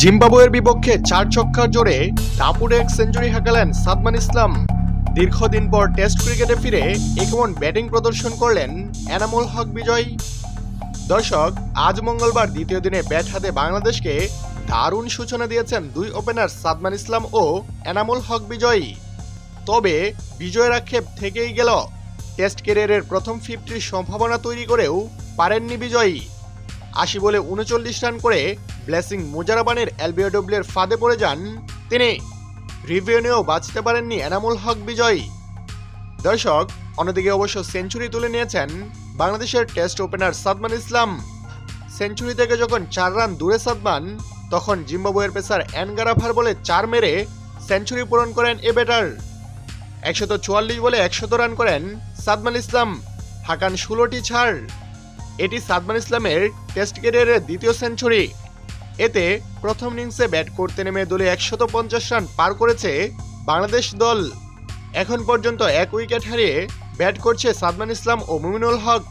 জিম্বাবুয়ের বিপক্ষে চার ছক্কার জোরে টাপুরে এক সেঞ্চুরি হাঁকালেন সাদমান ইসলাম। দীর্ঘদিন পর টেস্ট ক্রিকেটে ফিরে এ কেমন ব্যাটিং প্রদর্শন করলেন এনামুল হক বিজয়। দর্শক, আজ মঙ্গলবার দ্বিতীয় দিনে ব্যাট হাতে বাংলাদেশকে দারুণ সূচনা দিয়েছেন দুই ওপেনার সাদমান ইসলাম ও এনামুল হক বিজয়ী। তবে বিজয়ের আক্ষেপ থেকেই গেল। টেস্ট ক্যারিয়ারের প্রথম ফিফটির সম্ভাবনা তৈরি করেও পারেননি বিজয়ী। আশি বলে উনচল্লিশ রান করে ব্লেসিং মুজারাবানের এলবিওডব্লিউর ফাঁদে পড়ে যান তিনি। রিভিউ নিয়েও বাঁচতে পারেননি এনামুল হক বিজয়ী। দর্শক, অন্যদিকে অবশ্য সেঞ্চুরি তুলে নিয়েছেন বাংলাদেশের test opener Sadman Islam. Century থেকে যখন চার রান দূরে সাদমান, তখন জিম্বাবুয়ের পেসার অ্যানগারাফার বলে চার মেরে সেঞ্চুরি পূরণ করেন এ ব্যাটার। একশত চুয়াল্লিশ বলে একশত রান করেন সাদমান ইসলাম। হাকান ষোলোটি ছাড়। এটি সাদমান ইসলামের টেস্ট ক্যারিয়ারের দ্বিতীয় সেঞ্চুরি। এতে প্রথম ইনিংসে ব্যাট করতে নেমে দলে একশত পঞ্চাশ রান পার করেছে বাংলাদেশ দল। এখন পর্যন্ত এক উইকেট হারিয়ে ব্যাট করছে সাদমান ইসলাম ও মুমিনুল হক।